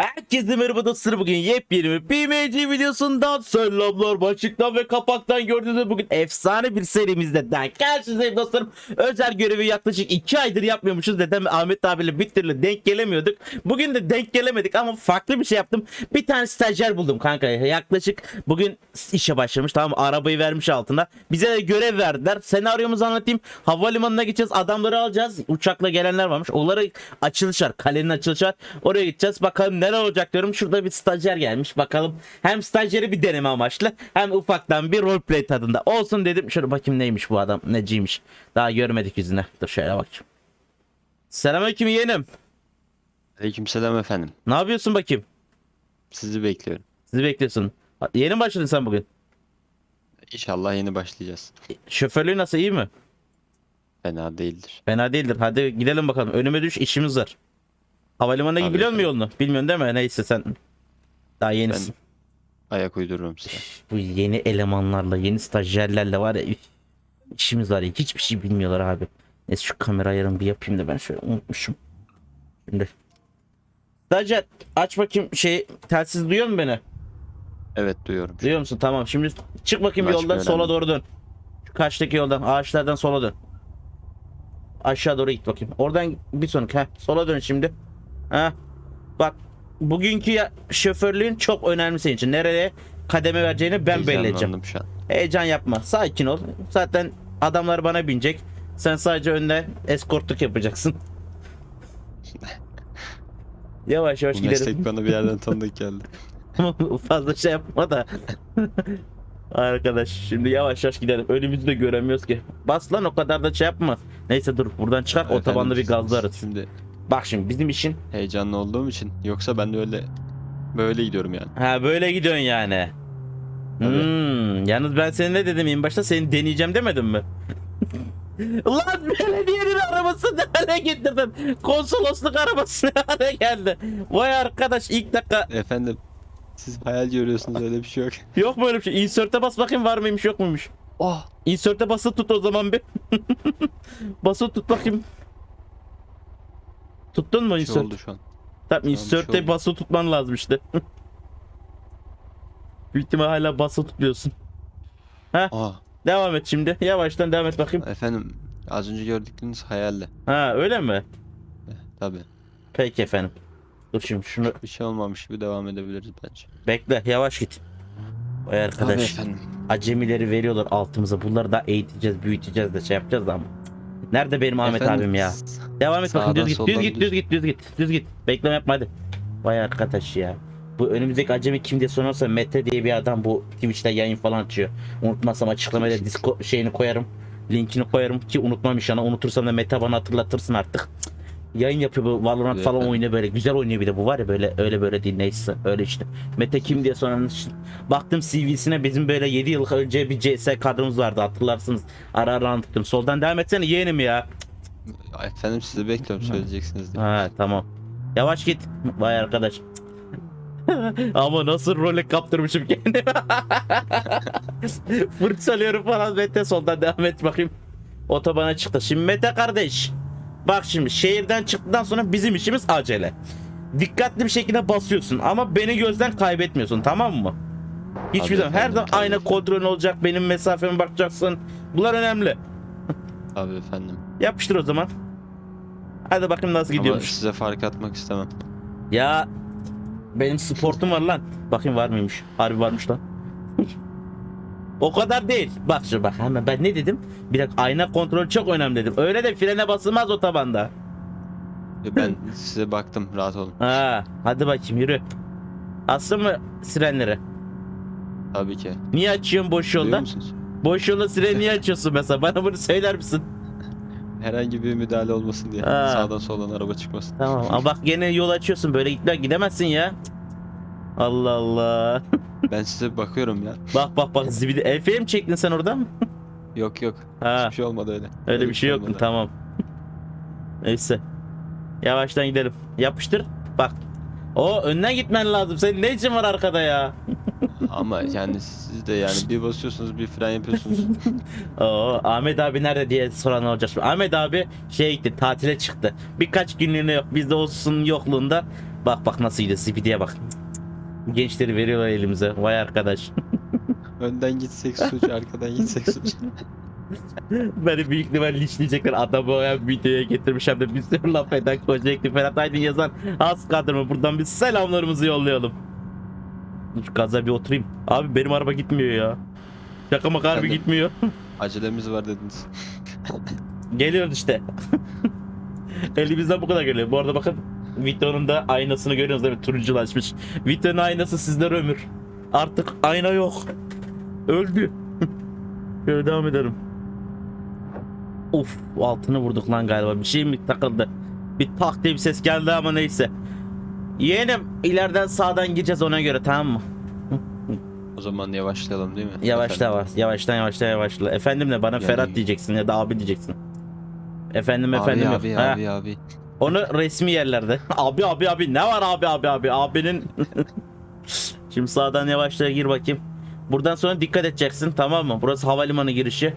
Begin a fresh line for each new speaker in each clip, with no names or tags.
Herkese merhaba dostlar. Bugün yepyeni bir PMG videosundan selamlar başlıktan ve kapaktan gördüğünüz bugün efsane bir serimizde daha karşınızdayım dostlarım. Özel görevi yaklaşık 2 aydır yapmıyormuşuz. Dedem Ahmet abiyle bir denk gelemiyorduk. Bugün de denk gelemedik ama farklı bir şey yaptım. Bir tane stajyer buldum kanka. Yaklaşık bugün işe başlamış tamam arabayı vermiş altına. Bize de görev verdiler. Senaryomuzu anlatayım. Havalimanına gideceğiz adamları alacağız. Uçakla gelenler varmış. Onları açılış var kalenin açılışı var. Oraya gideceğiz. Bakalım neler olacak diyorum şurada bir stajyer gelmiş bakalım hem stajyeri bir deneme amaçlı hem ufaktan bir roleplay tadında olsun dedim şöyle bakayım neymiş bu adam neciymiş daha görmedik yüzüne dur şöyle bakayım Selamünaleyküm yeğenim
Aleykümselam efendim.
ne yapıyorsun bakayım
Sizi bekliyorum.
sizi bekliyorsun yeni mi başladın sen bugün
İnşallah yeni başlayacağız.
şoförlüğü nasıl iyi mi
Fena değildir.
Fena değildir. Hadi gidelim bakalım. Önüme düş işimiz var. Havalimanına
Tabii
biliyor musun yolunu? Bilmiyorsun değil mi? Neyse sen daha yenisin.
Ayak uydururum size.
Bu yeni elemanlarla, yeni stajyerlerle var ya üf, işimiz var ya hiçbir şey bilmiyorlar abi. Neyse şu kamera ayarını bir yapayım da ben şöyle unutmuşum. Şimdi. Stajyer aç bakayım şey telsiz duyuyor musun beni?
Evet duyuyorum.
Duyuyor musun? Tamam. Şimdi çık bakayım
Başka
yoldan sola doğru dön. Şu karşıdaki yoldan ağaçlardan sola dön. Aşağı doğru git bakayım. Oradan bir sonraki. Heh, sola dön şimdi. Ha. Bak bugünkü ya, şoförlüğün çok önemli senin için. Nereye kademe vereceğini ben belirleyeceğim.
Heyecanlandım şu an.
Heyecan yapma. Sakin ol. Zaten adamlar bana binecek. Sen sadece önde eskortluk yapacaksın. yavaş yavaş
Bu
gidelim.
meslek bana bir yerden tanıdık geldi.
Fazla şey yapma da. Arkadaş şimdi yavaş yavaş gidelim. Önümüzü de göremiyoruz ki. Bas lan o kadar da şey yapma. Neyse dur buradan çıkar otobanda bir gazlarız.
Şimdi
Bak şimdi bizim işin
heyecanlı olduğum için. Yoksa ben de öyle böyle gidiyorum yani.
ha böyle gidiyorsun yani.
Tabii.
Hmm, yalnız ben senin ne dedim en başta seni deneyeceğim demedim mi? Lan belediyenin arabası ne hale getirdin? Konsolosluk arabası ne hale geldi? Vay arkadaş ilk dakika
Efendim siz hayal görüyorsunuz öyle bir şey yok.
yok mu öyle bir şey? Insert'e bas bakayım var mıymış yok muymuş?
Oh
Insert'e basılı tut o zaman bir. basılı tut bakayım. Tuttun mu
şey
insert?
oldu şu an.
Tamam
bir şey
insert'e
oldu.
basılı tutman lazım işte. Büyük ihtimal hala basılı tutuyorsun.
Aa,
Devam et şimdi. Yavaştan devam et bakayım.
efendim az önce gördükleriniz hayaldi.
Ha öyle mi?
Tabi.
Peki efendim. Dur şimdi şunu
Bir şey olmamış gibi devam edebiliriz bence.
bekle yavaş git. Vay
Tabii
arkadaş.
efendim.
Acemileri veriyorlar altımıza. Bunları da eğiteceğiz, büyüteceğiz de şey yapacağız da ama. Nerede benim Ahmet
Efendim,
abim ya? Devam et bakın
Sağdan
düz git, düz
soldan
git,
düz.
düz git, düz git, düz git. Bekleme yapma hadi. Vay arkadaş ya. Bu önümüzdeki acemi kim diye sorarsa Mete diye bir adam bu Twitch'te yayın falan açıyor. Unutmazsam açıklamaya da Disco şeyini koyarım. Linkini koyarım ki unutmam inşallah. Unutursam da Mete bana hatırlatırsın artık. Cık. Yayın yapıyor bu Valorant
Evet,
falan oynuyor böyle. Güzel oynuyor bir de bu var ya böyle öyle böyle değil neyse öyle işte. Mete kim diye soran baktım CV'sine bizim böyle 7 yıl önce bir CS kadromuz vardı hatırlarsınız. Ara ara anlattım. Soldan devam etsene yeğenim ya.
Efendim sizi bekliyorum söyleyeceksiniz diye.
Ha tamam. Yavaş git. Vay arkadaş. Ama nasıl role kaptırmışım kendimi. Fırçalıyorum falan. Mete soldan devam et bakayım. Otobana çıktı. Şimdi Mete kardeş. Bak şimdi şehirden çıktıktan sonra bizim işimiz acele. Dikkatli bir şekilde basıyorsun ama beni gözden kaybetmiyorsun tamam mı? Hiçbir zaman her zaman aynı kontrolün olacak. Benim mesafeme bakacaksın. Bunlar önemli.
Tabii efendim.
Yapıştır o zaman. Hadi bakayım nasıl
Ama
gidiyormuş.
size fark atmak istemem.
Ya benim sportum var lan. Bakayım var mıymış? Harbi varmış lan. O kadar değil. Bak şu bak hemen ben ne dedim? Bir dakika ayna kontrolü çok önemli dedim. Öyle de frene basılmaz otobanda.
Ya Ben size baktım rahat olun.
Ha, hadi bakayım yürü. Assın mı sirenleri?
Tabii ki.
Niye açıyorsun boş yolda? Boş yolda sireni niye açıyorsun mesela? Bana bunu söyler misin?
Herhangi bir müdahale olmasın diye.
Ha.
Sağdan soldan araba çıkmasın.
Tamam ama bak gene yol açıyorsun böyle gitme gidemezsin ya. Allah Allah.
Ben size bakıyorum ya.
bak bak bak zibidi. Efe'ye mi çektin sen oradan?
Yok yok.
Ha.
Hiçbir şey olmadı öyle.
Öyle bir şey yok mu? Tamam. Neyse. Yavaştan gidelim. Yapıştır. Bak. O önden gitmen lazım. Senin ne için var arkada ya?
Ama yani siz de yani bir basıyorsunuz bir fren yapıyorsunuz.
Oo, Ahmet abi nerede diye soran olacak. Ahmet abi şey gitti tatile çıktı. Birkaç günlüğüne yok. Biz de olsun yokluğunda Bak bak nasıl gidiyor Zibidi'ye bak. Gençleri veriyorlar elimize. Vay arkadaş.
Önden gitsek suç, arkadan gitsek suç.
Beni büyük ihtimal linçleyecekler. Adamı o videoya getirmiş hem de bir sürü laf eden koca Ferhat Aydın yazan az kadro Buradan bir selamlarımızı yollayalım. Şu gaza bir oturayım. Abi benim araba gitmiyor ya. Şaka maka harbi
de-
gitmiyor.
Acelemiz var dediniz.
Geliyoruz işte. Elimizden bu kadar geliyor. Bu arada bakın Vito'nun da aynasını görüyorsunuz mi? Turunculaşmış. Vito'nun aynası sizlere ömür. Artık ayna yok. Öldü. Şöyle devam edelim. Of altını vurduk lan galiba. Bir şey mi takıldı? Bir tak diye bir ses geldi ama neyse. Yeğenim ileriden sağdan gideceğiz ona göre tamam mı?
O zaman yavaşlayalım değil mi?
Yavaşla var. Yavaştan yavaşla yavaşla. Efendim ne bana
Yani-
Ferhat diyeceksin ya da abi diyeceksin. Efendim
Abi
efendim.
abi
Ha.
abi abi.
Onu resmi yerlerde. abi abi abi ne var abi abi abi abinin. Şimdi sağdan yavaşça gir bakayım. Buradan sonra dikkat edeceksin tamam mı? Burası havalimanı girişi.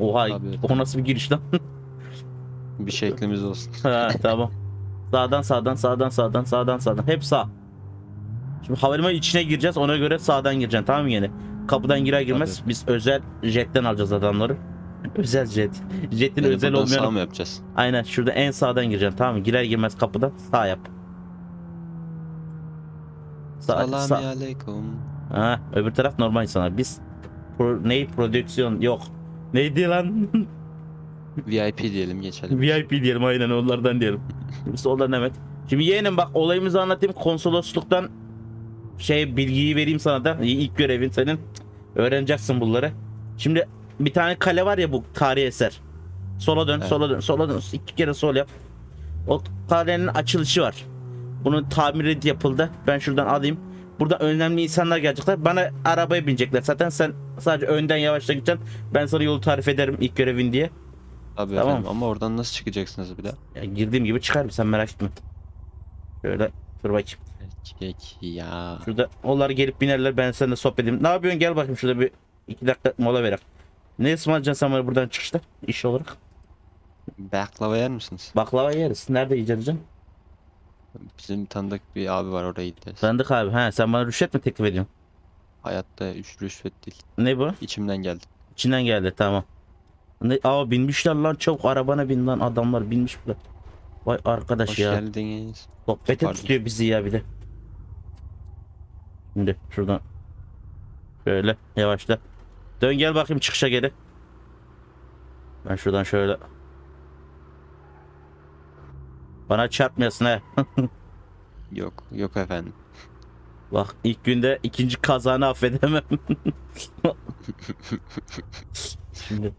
Oha
Abi.
o nasıl bir giriş lan?
Bir şeklimiz olsun.
ha, tamam. Sağdan sağdan sağdan sağdan sağdan sağdan. Hep sağ. Şimdi havalimanı içine gireceğiz ona göre sağdan gireceksin tamam mı yine? Kapıdan girer girmez biz özel jetten alacağız adamları. Özel jet. Jetin
Yani
özel
buradan sağ
olmayan
mı yapacağız?
Aynen şurada en sağdan gireceksin tamam mı? Girer girmez kapıdan sağ yap. Sağ,
Selamü
sağ.
aleyküm.
Ha, öbür taraf normal insanlar. Biz pro, ney prodüksiyon yok. Neydi lan?
VIP diyelim geçelim.
VIP diyelim aynen onlardan diyelim. Onlardan evet. Şimdi yeğenim bak olayımızı anlatayım. Konsolosluktan şey bilgiyi vereyim sana da. İlk görevin senin. Öğreneceksin bunları. Şimdi bir tane kale var ya bu tarihi eser. Sola dön,
Evet.
sola dön, sola dön. İki kere sol yap. O kalenin açılışı var. Bunun tamiri yapıldı. Ben şuradan alayım. Burada önemli insanlar gelecekler. Bana arabaya binecekler. Zaten sen sadece önden yavaşla gideceksin. Ben sana yolu tarif ederim ilk görevin diye.
Tabii
Tamam.
efendim ama oradan nasıl çıkacaksınız bir daha?
Ya girdiğim gibi çıkarım sen merak etme. Şöyle dur bakayım.
Erkek ya.
Şurada onlar gelip binerler ben seninle sohbet edeyim. Ne yapıyorsun gel bakayım şurada bir iki dakika mola verelim. Ne ısmarlayacaksın sen bana buradan çıkışta iş olarak?
Baklava yer misiniz?
Baklava yeriz. Nerede yiyeceksin?
Bizim tanıdık bir abi var oraya gideriz.
Sandık abi. Ha sen bana rüşvet mi teklif ediyorsun?
Hayatta üç rüşvet değil.
Ne bu?
İçimden geldi.
İçinden geldi tamam. Ne, aa binmişler lan çabuk arabana bin lan adamlar binmiş bile. Vay arkadaş
Hoş
ya.
geldiniz.
Sohbete tutuyor bizi ya bir de. Şimdi şuradan şöyle yavaşla. Dön gel bakayım çıkışa geri. Ben şuradan şöyle. Bana çarpmayasın he.
Yok yok efendim.
Bak ilk günde ikinci kazanı affedemem. Şimdi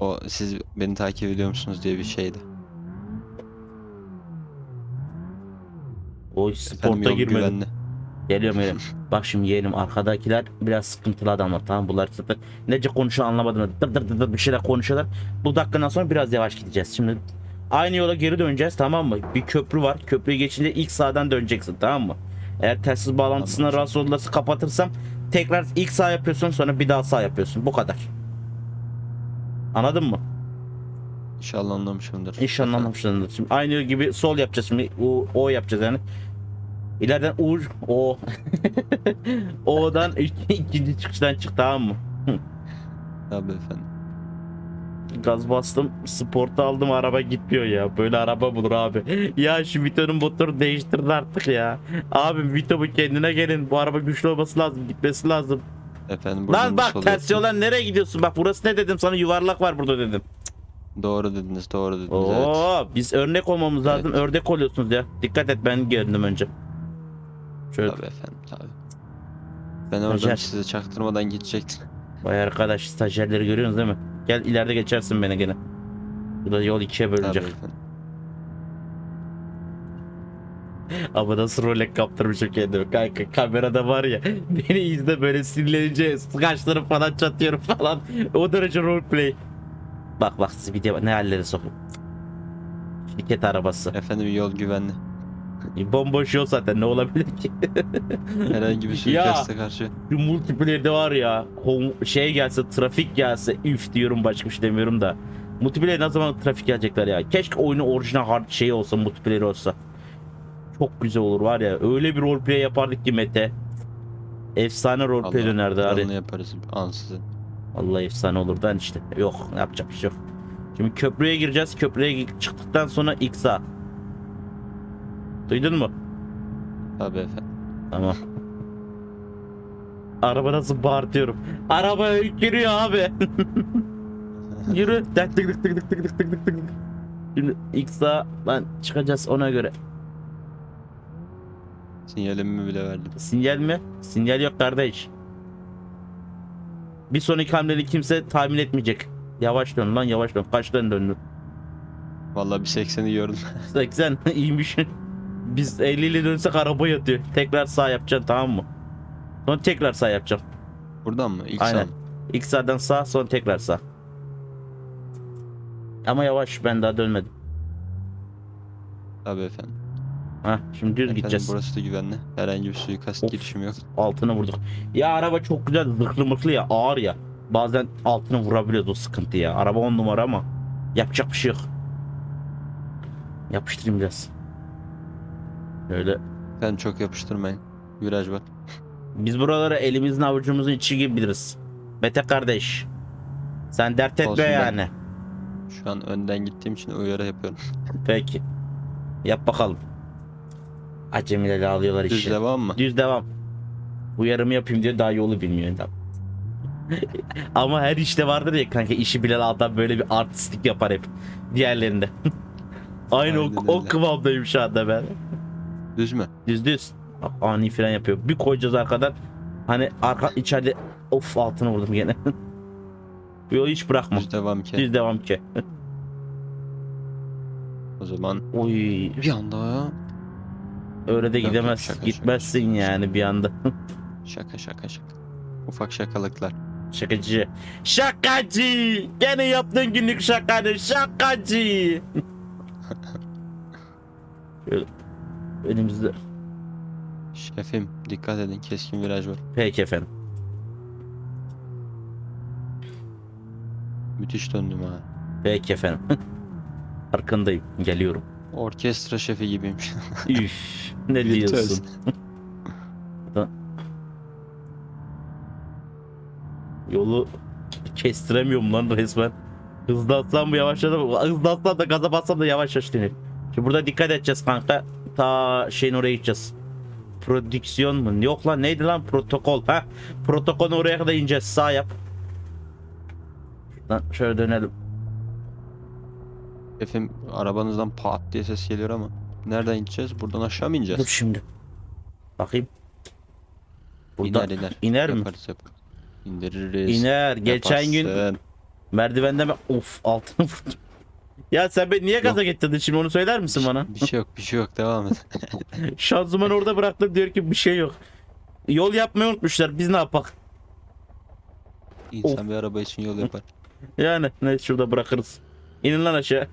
O siz beni takip ediyor musunuz diye bir şeydi.
o sporta girmedim.
güvenli.
Geliyorum geliyorum. Bak şimdi yeğenim arkadakiler biraz sıkıntılı adamlar tamam bunlar sıkıntı. Nece konuşuyor anlamadım. Dır dır dır dır bir şeyler konuşuyorlar. Bu dakikadan sonra biraz yavaş gideceğiz. Şimdi aynı yola geri döneceğiz tamam mı? Bir köprü var. Köprüyü geçince ilk sağdan döneceksin tamam mı? Eğer telsiz bağlantısına rahatsız olursa kapatırsam tekrar ilk sağ yapıyorsun sonra bir daha sağ yapıyorsun. Bu kadar. Anladın mı?
İnşallah anlamışımdır.
İnşallah
Efendim.
anlamışsındır. Şimdi aynı gibi sol yapacağız şimdi. O, o yapacağız yani. İleriden U, O. O'dan ik- ikinci çıkıştan çık tamam mı?
Tabii efendim.
Gaz bastım, sporta aldım araba gitmiyor ya. Böyle araba bulur abi. Ya şu Vito'nun motoru değiştirin artık ya. Abi Vito bu kendine gelin. Bu araba güçlü olması lazım, gitmesi lazım.
Efendim buradan
Lan bak ters yoldan nereye gidiyorsun? Bak burası ne dedim sana yuvarlak var burada dedim.
Doğru dediniz doğru dediniz evet.
Oo, biz örnek olmamız
Evet.
lazım. Ördek oluyorsunuz ya. Dikkat et ben geldim önce. Şöyle
Tabii efendim tabii. Ben oradan
Hacer.
size çaktırmadan gidecektim.
Vay arkadaş stajyerleri görüyorsunuz değil mi? Gel ileride geçersin beni gene. Burada yol ikiye
Tabii
bölünecek.
efendim.
Ama nasıl Rolex kaptırmışım kendimi. Kanka kamerada var ya. Beni izle böyle sinirlenince kaşlarım falan çatıyorum falan. O derece roleplay. Bak bak siz bir de ne hallere sokun. Şirket arabası.
Efendim yol güvenli.
Bomboş yol zaten ne olabilir ki?
Herhangi bir suikaste karşı.
Şu multiplayer'de var ya şey gelse trafik gelse üf diyorum başka bir şey demiyorum da. Multiplayer ne zaman trafik gelecekler ya? Keşke oyunu orijinal hard şey olsa multiplayer olsa. çok güzel olur var ya. Öyle bir roleplay yapardık ki Mete. Efsane roleplay
Allah,
dönerdi abi.
kralını yaparız ansızın.
Vallahi efsane olurdu hani işte. Yok yapacak bir şey yok. Şimdi köprüye gireceğiz. Köprüye çıktıktan sonra ilk sağ. Duydun mu?
Tabii efendim.
Tamam. Araba nasıl bağırtıyorum. Araba giriyor abi. Yürü. Tık tık tık tık tık tık tık tık tık. Şimdi ilk sağdan çıkacağız ona göre.
Sinyalimi bile verdim.
Sinyal mi? Sinyal yok kardeş. Bir sonraki hamleni kimse tahmin etmeyecek. Yavaş dön lan yavaş dön. Kaçtan döndün?
Vallahi bir 80'i gördüm.
80 iyiymiş. Biz 50 ile dönsek araba yatıyor. Tekrar sağ yapacaksın tamam mı? Sonra tekrar sağ yapacaksın.
Buradan mı? İlk
Aynen.
sağ mı?
İlk sağdan sağ sonra tekrar sağ. Ama yavaş ben daha dönmedim.
Tabii efendim.
Ha şimdi düz
Efendim
gideceğiz.
burası da güvenli. Herhangi bir suikast
Of.
girişimi yok.
Altını vurduk. Ya araba çok güzel zırhlı mırhlı ya ağır ya. Bazen altını vurabiliyoruz o sıkıntı ya. Araba on numara ama yapacak bir şey yok. Yapıştırayım biraz. Öyle.
Efendim çok yapıştırmayın. Viraj var.
Biz buraları elimizin avucumuzun içi gibi biliriz. Mete kardeş. Sen dert etme
Olsun ben-
yani.
Şu an önden gittiğim için uyarı yapıyorum.
Peki. Yap bakalım. Acemileri alıyorlar
Düz
işi.
devam mı?
Düz devam. Uyarımı yapayım diye daha yolu bilmiyor adam. Ama her işte vardır ya kanka işi bilen adam böyle bir artistlik yapar hep. Diğerlerinde. Aynı o,
Aynen
o
öyle.
kıvamdayım şu anda ben.
Düz mü?
Düz düz. Ani fren yapıyor. Bir koyacağız arkadan. Hani arka içeride of altına vurdum gene. Bu yolu hiç bırakma.
Düz devam ki.
Düz devam ki.
O zaman
Oy
bir anda
öyle de
Yok,
gidemez.
şaka, şaka,
Gitmezsin
şaka,
yani bir anda.
şaka şaka şaka. Ufak şakalıklar.
Şakacı. Şakacı. Gene yaptığın günlük şakanı. Şakacı. Önümüzde.
Şefim dikkat edin keskin viraj var.
Peki efendim.
Müthiş döndüm ha.
Peki efendim. Arkandayım. Geliyorum.
Orkestra şefi gibiyim.
Üf. Ne diyorsun? Yolu kestiremiyorum lan resmen. Hızlı atsam mı yavaşladım. Hızlı atsam da gaza bassam da yavaş yavaş. Şimdi burada dikkat edeceğiz kanka. Ta şeyin oraya gideceğiz. Prodüksiyon mu? Yok lan neydi lan protokol ha? Protokolün oraya kadar ineceğiz. Sağ yap. Lan şöyle dönelim.
Şefim arabanızdan pat diye ses geliyor ama. Nereden gideceğiz? Buradan aşağı mı
Dur
ineceğiz?
şimdi. Bakayım. Burada
iner iner.
iner mi?
Yaparız yaparız. İndiririz.
İner. Geçen gün
Yaparsın.
Merdivenden ben of altını vurdum. Ya sen beni niye gaza getirdin şimdi onu söyler misin bana?
Bir şey yok bir şey yok devam et.
Şanzıman orada bıraktı diyor ki bir şey yok. Yol yapmayı unutmuşlar biz ne yapak?
İnsan bir araba için yol yapar.
Yani ne şurada bırakırız. İnin lan aşağı.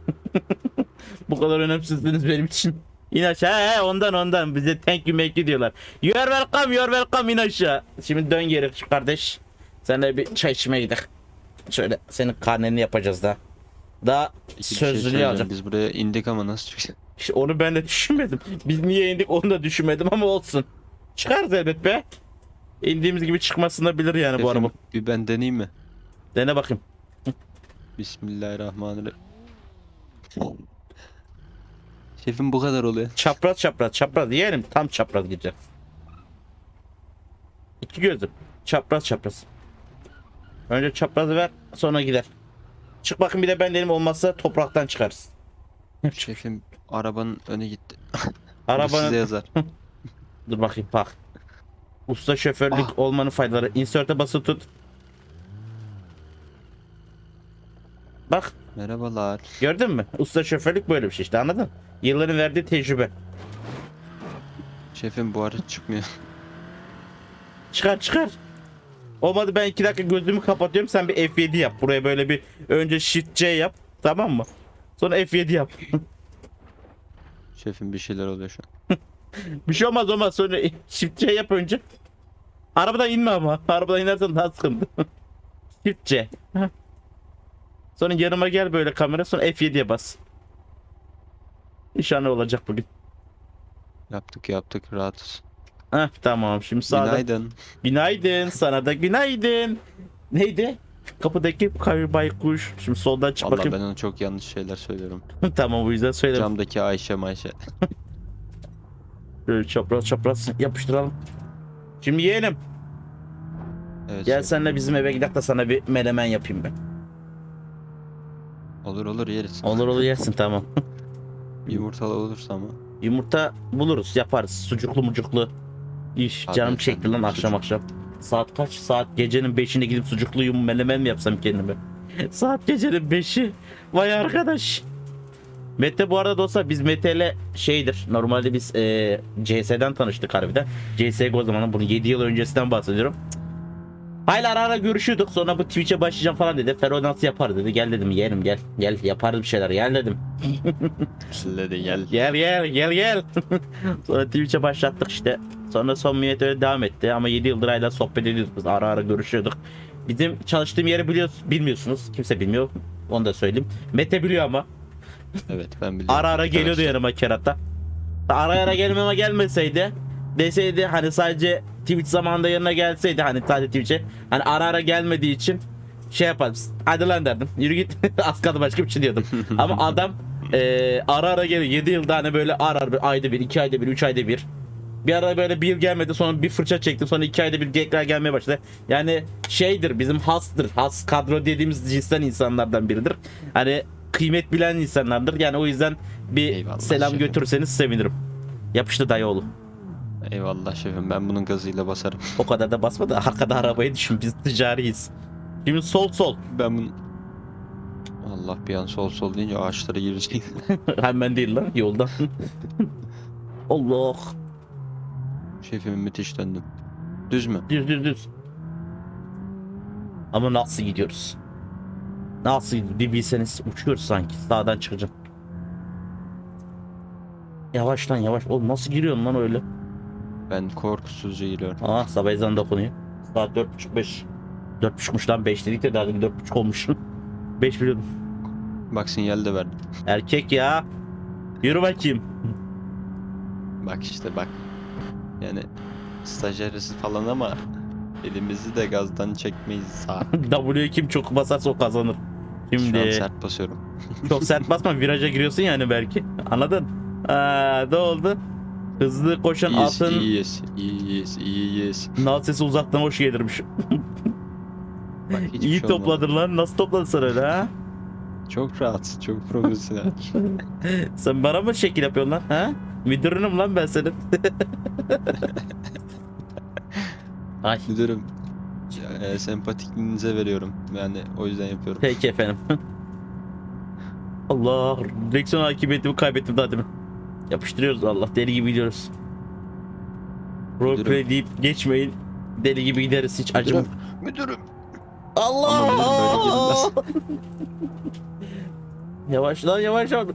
Bu kadar önemsizsiniz benim için. İn aşağı he, ondan ondan bize thank you make you diyorlar. You are welcome you are welcome in aşağı. Şimdi dön geri kardeş. Senle bir çay içmeye gidelim. Şöyle senin karneni yapacağız da. Daha
Peki bir şey
sözlülüğü
söyleyeceğim.
alacağım.
Biz buraya indik ama nasıl çıkacağız?
İşte onu ben de düşünmedim. Biz niye indik onu da düşünmedim ama olsun. Çıkarız elbet be. İndiğimiz gibi çıkmasını da bilir yani bu
Şefim,
araba.
Bir ben deneyeyim mi?
Dene bakayım.
Bismillahirrahmanirrahim. Şefim bu kadar oluyor.
Çapraz çapraz çapraz yeğenim tam çapraz gidecek. İki gözüm. Çapraz çapraz. Önce çaprazı ver sonra gider. Çık bakın bir de ben dedim olmazsa topraktan çıkarız.
Şefim arabanın önü gitti. Bu size
Arabanın
yazar.
dur bakayım bak. Usta şoförlük
Ah.
olmanın faydaları. Insert'e basılı tut. Bak
Merhabalar.
gördün mü? Usta şoförlük böyle bir şey işte anladın? Yılların verdiği tecrübe.
Şefim bu araç çıkmıyor.
Çıkar çıkar. Olmadı ben iki dakika gözümü kapatıyorum sen bir F7 yap. Buraya böyle bir önce Shift C yap. Tamam mı? Sonra F7 yap.
Şefim bir şeyler oluyor şu an.
bir şey olmaz olmaz sonra Shift C yap önce. Arabadan inme ama. Arabadan inersen daha sıkıntı. Shift C. Sonra yanıma gel böyle kamera sonra F7'ye bas. İnşallah olacak bugün.
Yaptık yaptık rahatız.
Heh, tamam şimdi sağda.
Günaydın.
Günaydın sana da günaydın. Neydi? Kapıdaki kayı baykuş. Şimdi soldan çık
Vallahi
bakayım.
ben ona çok yanlış şeyler söylüyorum.
tamam bu yüzden söyledim.
Camdaki Ayşe Mayşe.
Şöyle çapraz çapraz yapıştıralım. Şimdi yeğenim
Evet.
gel
şef.
senle bizim eve gidelim de sana bir menemen yapayım ben.
Olur olur yeriz.
Olur olur yersin tamam.
Yumurtalı olursa ama.
Yumurta buluruz yaparız. Sucuklu mucuklu. İş
Tabii
canım çekti lan akşam
sucuk.
akşam. Saat kaç? Saat gecenin 5'inde gidip sucuklu yum menemen mi yapsam kendime? Saat gecenin 5'i. Vay arkadaş. Mete bu arada dostlar biz Mete ile şeydir. Normalde biz e, CS'den tanıştık harbiden. CSGO zamanı bunu 7 yıl öncesinden bahsediyorum. Hala ara ara görüşüyorduk. Sonra bu Twitch'e başlayacağım falan dedi. Fero nasıl yapar dedi. Gel dedim yeğenim gel. Gel yaparız bir şeyler gel dedim.
Hadi gel.
Gel gel gel gel. Sonra Twitch'e başlattık işte. Sonra son millet öyle devam etti ama 7 yıldır hala sohbet ediyorduk biz ara ara görüşüyorduk. Bizim çalıştığım yeri biliyor, bilmiyorsunuz. Kimse bilmiyor. Onu da söyleyeyim. Mete biliyor ama.
Evet ben biliyorum.
Ara ara geliyordu yanıma kerata. Ara ara gelmeme gelmeseydi deseydi hani sadece Twitch zamanında yanına gelseydi hani sadece Twitch'e hani ara ara gelmediği için şey yaparız. Hadi lan derdim. Yürü git. Az kaldı başka bir şey diyordum. Ama adam eee ara ara geliyor. 7 yılda hani böyle ara ara bir ayda bir, 2 ayda bir, 3 ayda bir. Bir ara böyle bir gelmedi sonra bir fırça çekti sonra iki ayda bir tekrar gelmeye başladı. Yani şeydir bizim hastır. Has kadro dediğimiz cinsten insanlardan biridir. Hani kıymet bilen insanlardır. Yani o yüzden bir
Eyvallah
selam
şefim.
götürürseniz sevinirim. Yapıştı dayıoğlu.
Eyvallah şefim ben bunun gazıyla basarım.
O kadar da basma da arkada arabayı düşün biz ticariyiz. Şimdi sol sol.
Ben bunu... Allah bir an sol sol deyince ağaçlara girecek.
Hemen değil lan yoldan. Allah.
Şefim müthiş döndüm. Düz mü?
Düz düz düz. Ama nasıl gidiyoruz? Nasıl gidiyoruz? Bir bilseniz uçuyoruz sanki. Sağdan çıkacağım. Yavaş lan yavaş. Oğlum nasıl giriyorsun lan öyle?
Ben korkusuzca giriyorum.
Aa sabah ezanı da okunuyor. Saat 4.30-5. 4.30'muş lan 5 dedik de daha demin 4.30 olmuş. 5 biliyordum.
Bak sinyal de verdim.
Erkek ya. Yürü bakayım.
Bak işte bak. Yani stajyerisi falan ama elimizi de gazdan çekmeyiz.
W kim çok basarsa o kazanır.
Şu an
Şimdi
sert basıyorum.
çok sert basma viraja giriyorsun yani belki. Anladın? Aa, ne oldu? Hızlı koşan
İyiyiz,
atın
iyiyiz, iyiyiz, iyiyiz.
nal sesi uzaktan hoş gelirmiş.
Bak hiçbir
İyi
şey olmadı.
topladın lan. Nasıl topladın sen öyle ha?
Çok rahat, çok profesyonel.
Sen bana mı şekil yapıyorsun lan? Ha? Müdürünüm lan ben senin. Ay
Müdürüm, e, sempatikliğinize veriyorum. Yani o yüzden yapıyorum.
peki efendim. Allah direksiyon hakimiyetimi kaybettim daha demin. Yapıştırıyoruz Allah deli gibi gidiyoruz. Roleplay deyip geçmeyin. Deli gibi gideriz hiç acımam.
Müdürüm.
Allah!
Ama müdürüm gidilmez.
yavaş lan yavaş lan.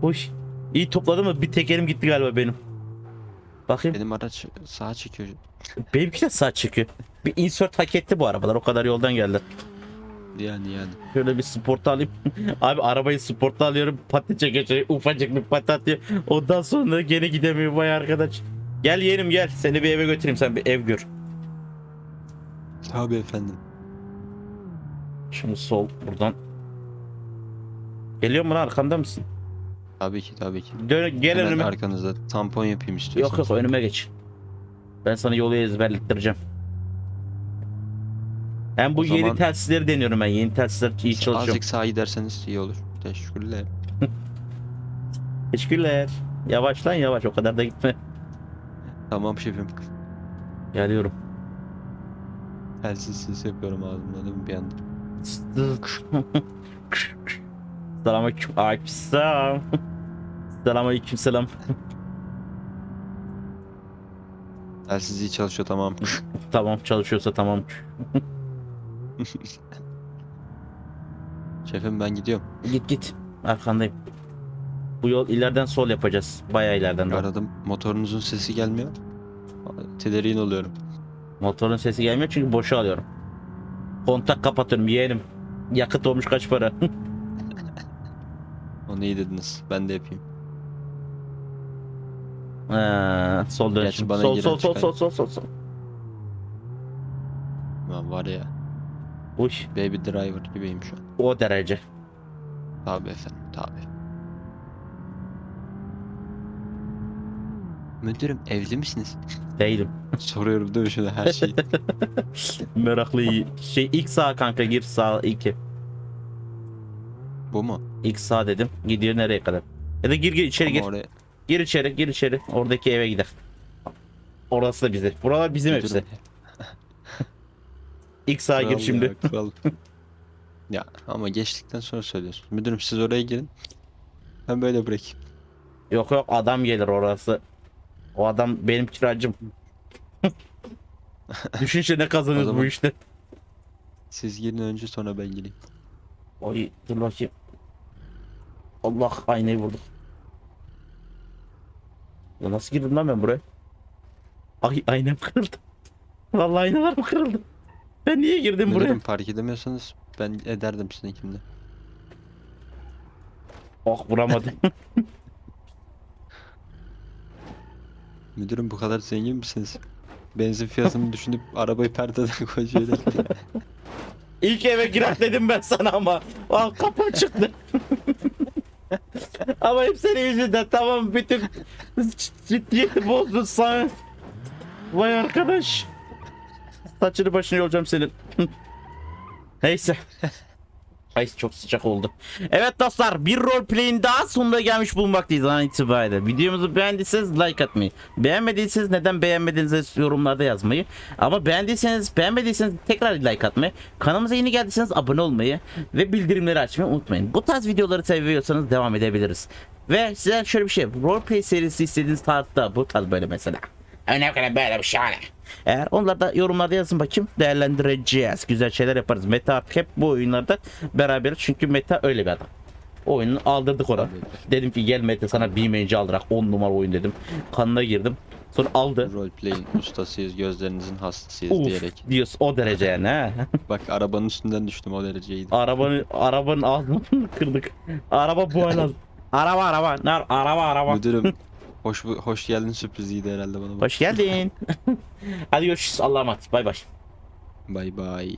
Hoş. İyi topladı mı? Bir tekerim gitti galiba benim. Bakayım.
Benim araç sağa çekiyor.
Benimki de sağ çıkıyor. Bir insert hak etti bu arabalar. O kadar yoldan geldi.
Yani yani.
Şöyle bir sporta alayım. Abi arabayı sporta alıyorum. Pati çekeceğim. Ufacık bir pati atıyor. Ondan sonra geri gidemiyor vay arkadaş. Gel yeğenim gel. Seni bir eve götüreyim sen bir ev gör.
Tabii efendim.
Şimdi sol buradan. Geliyor mu lan arkanda mısın?
Tabii ki tabii ki.
Dön, gel
Hemen
önüme.
arkanızda tampon yapayım
Yok
istiyorsanız.
yok önüme geç. Ben sana yolu ezberlettireceğim. Ben bu
O
yeni
zaman-
telsizleri deniyorum ben. Yeni telsizler iyi çalışıyorum.
Azıcık sağa giderseniz iyi olur. Teşekkürler.
Teşekkürler. Yavaş lan yavaş o kadar da gitme.
Tamam şefim.
Geliyorum.
Telsiz ses yapıyorum ağzımda değil mi bir anda?
Selamünaleyküm. Aleykümselam. Selamünaleyküm selam.
Telsiz iyi çalışıyor tamam.
Tamam çalışıyorsa tamam.
Şefim ben gidiyorum.
Git git. Arkandayım. Bu yol ileriden sol yapacağız. Bayağı ileriden. doğru.
Aradım motorunuzun sesi gelmiyor. Tedirgin oluyorum.
Motorun sesi gelmiyor çünkü boşa alıyorum. Kontak kapatıyorum yeğenim. Yakıt olmuş kaç para?
Onu iyi dediniz. Ben de yapayım.
Ee, sol dön.
Gerçi bana
Sol
giren
sol sol sol sol sol.
Lan var ya
Uy
baby driver gibiyim şu an.
o derece.
Tabi efendim tabi. Müdürüm evli misiniz?
Değilim.
Soruyorum değil mi şöyle her şeyi.
Meraklı. Şey ilk sağ kanka gir sağ ilk.
Bu mu?
İlk sağ dedim. Gidiyor nereye kadar? Ya da gir gir içeri
Ama
gir.
oraya
Gir içeri gir içeri. Oradaki eve gider. Orası da bize. Buralar bizim hepsi. İlk sağa gir şimdi.
Ya, kral. ya ama geçtikten sonra söylüyorsun. Müdürüm siz oraya girin. Ben böyle bırakayım.
Yok yok adam gelir orası. O adam benim kiracım. Düşünce ne kazanıyoruz
O
bu
zaman-
işte.
Siz girin önce sonra ben gireyim.
Oy dur bakayım. Allah aynayı vurduk. Ya nasıl girdim lan ben buraya? Ay aynam kırıldı. Vallahi aynalarım kırıldı. Ben niye girdim buraya?
Müdürüm fark edemiyorsanız ben ederdim sizin kimde.
Oh vuramadım.
Müdürüm bu kadar zengin misiniz? Benzin fiyatını düşünüp arabayı perdeden koyuyorlar.
İlk eve girer dedim ben sana ama. Aa, kapı çıktı. ama hep senin yüzünden tamam bütün ciddiyeti bozdun sana. Vay arkadaş. Saçını başını yolacağım senin. Neyse. Ay çok sıcak oldu. Evet dostlar bir roleplay'in daha sonuna gelmiş bulunmaktayız an itibariyle. Videomuzu beğendiyseniz like atmayı. Beğenmediyseniz neden beğenmediğinizi yorumlarda yazmayı. Ama beğendiyseniz beğenmediyseniz tekrar like atmayı. Kanalımıza yeni geldiyseniz abone olmayı ve bildirimleri açmayı unutmayın. Bu tarz videoları seviyorsanız devam edebiliriz. Ve size şöyle bir şey roleplay serisi istediğiniz tarzda bu tarz böyle mesela. Kadar böyle bir şahane. Eğer onları da yorumlarda yazın bakayım değerlendireceğiz. Güzel şeyler yaparız. Meta artık hep bu oyunlarda beraber çünkü Meta öyle bir adam. Oyunu aldırdık ona. Dedim ki gel Meta sana bilmeyince aldırak 10 numara oyun dedim. Kanına girdim. Sonra aldı.
Roleplay'in ustasıyız, gözlerinizin hastasıyız
Uf
diyerek.
diyorsun o derece yani ha.
Bak arabanın üstünden düştüm o dereceydi.
arabanın arabanın ağzını kırdık. Araba bu araba. Araba. Ne ar- araba araba.
Müdürüm hoş bu- hoş geldin sürpriziydi herhalde bana. bu.
Hoş geldin. Hadi görüşürüz. Allah'a emanet. Bay bay.
Bay bay.